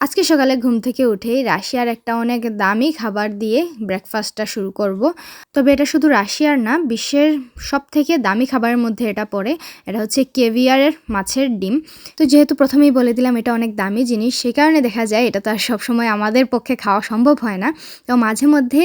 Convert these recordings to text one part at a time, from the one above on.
আজকে সকালে ঘুম থেকে উঠেই রাশিয়ার একটা অনেক দামি খাবার দিয়ে ব্রেকফাস্টটা শুরু করব। তবে এটা শুধু রাশিয়ার না, বিশ্বের সব থেকে দামি খাবারের মধ্যে এটা পড়ে। এটা হচ্ছে কেভিয়ারের মাছের ডিম। তো যেহেতু প্রথমেই বলে দিলাম এটা অনেক দামি জিনিস, সেই কারণে দেখা যায় এটা তো আর সবসময় আমাদের পক্ষে খাওয়া সম্ভব হয় না। তো মাঝে মধ্যে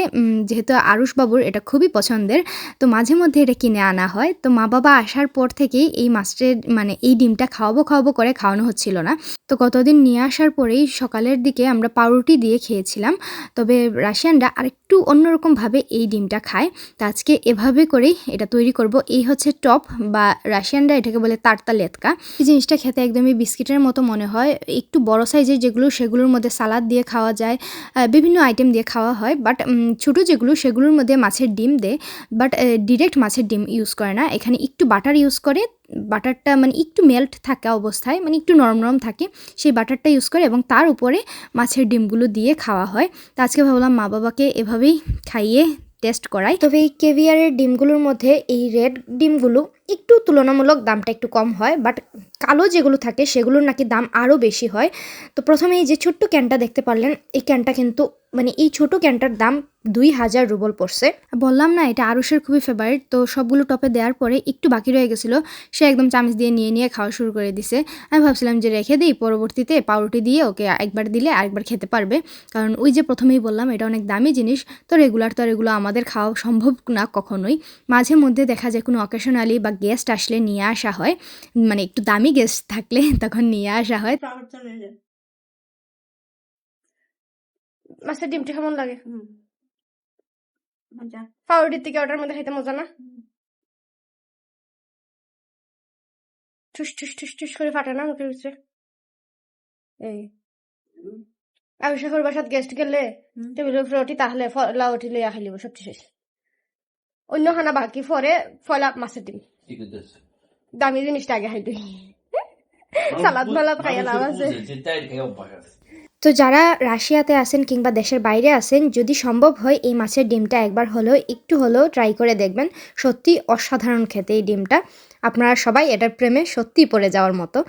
যেহেতু আরুষ বাবুর এটা খুবই পছন্দের, তো মাঝে মধ্যে এটা কিনে আনা হয়। তো মা বাবা আসার পর থেকেই এই মাছের মানে এই ডিমটা খাওয়াবো খাওয়াবো করে খাওয়ানো হচ্ছিল না। তো কতদিন নিয়ে আসার পরেই সকালের দিকে আমরা পাউরুটি দিয়ে খেয়েছিলাম। তবে রাশিয়ানরা আরেকটু অন্যরকমভাবে এই ডিমটা খায়। তো আজকে এভাবে করেই এটা তৈরি করব। এই হচ্ছে টপ বা রাশিয়ানরা এটাকে বলে তারতা লেতকা এই জিনিসটা খেতে একদমই বিস্কিটের মতো মনে হয়। একটু বড় সাইজের যেগুলো, সেগুলোর মধ্যে সালাদ দিয়ে খাওয়া যায় বিভিন্ন আইটেম দিয়ে খাওয়া হয়। বাট ছোটো যেগুলো, সেগুলোর মধ্যে মাছের ডিম দেয়। বাট ডিরেক্ট মাছের ডিম ইউজ করে না। এখানে একটু বাটার ইউজ করে। বাটারটা মানে একটু মেল্ট থাকা অবস্থায় মানে একটু নরম নরম থাকে, সেই বাটারটা ইউজ করে এবং তার উপরে মাছের ডিমগুলো দিয়ে খাওয়া হয়। তো আজকে ভাবলাম মা বাবাকে এভাবেই খাইয়ে টেস্ট করাই। তবে এই কেভিয়ারের ডিমগুলোর মধ্যে এই রেড ডিমগুলো একটু তুলনামূলক দামটা একটু কম হয় বাট কালো যেগুলো থাকে সেগুলোর নাকি দাম আরও বেশি হয়। তো প্রথমে এই যে ছোট্ট ক্যানটা দেখতে পারলেন, এই ক্যানটা কিন্তু মানে এই ছোট ক্যানটার দাম দুই হাজার রুবল পড়ছে। বললাম না, এটা আরুষের খুবই ফেভারিট তো সবগুলো টপে দেওয়ার পরে একটু বাকি রয়ে গেছিল, সে একদম চামচ দিয়ে নিয়ে নিয়ে খাওয়া শুরু করে দিছে। আমি ভাবছিলাম যে রেখে দিই, পরবর্তীতে পাউরুটি দিয়ে ওকে একবার দিলে আরেকবার খেতে পারবে। কারণ ওই যে প্রথমেই বললাম, এটা অনেক দামি জিনিস, তো রেগুলার তো আর এগুলো আমাদের খাওয়া সম্ভব না কখনোই। মাঝে মধ্যে দেখা যায় কোনো অকেশনালি বা গেস্ট আসলে নিয়ে আসা হয়। মানে একটু দামি গেস্ট থাকলে তখন নিয়ে আসা হয়। মাছের ডিমটা কেমন লাগে? পাউরুটির থেকে ওটার মধ্যে খাইতে মজা না? ঠুস ঠুস ঠুস ঠুস করে ফাটে না মুখের ভিতরে এই। আমি শেখর বাসাত গেস্ট গেলে। টেবিলের উপরে উঠি তাহলে ফলা উঠি লইয়া খাইলিব সবচেয়ে শেষ। অন্য খানা বাকি পরে ফলা মাছের ডিম. দামি জিনিসটা আগে সালাদ মালাদ খাইয়া লাভ আছে. তো যারা রাশিয়াতে আছেন কিংবা দেশের বাইরে আছেন যদি সম্ভব হয় এই মাছের ডিমটা একবার হলেও একটু হলেও ট্রাই করে দেখবেন। সত্যি অসাধারণ খেতে এই ডিমটা। আপনারা সবাই এটার প্রেমে সত্যি পড়ে যাওয়ার মতো।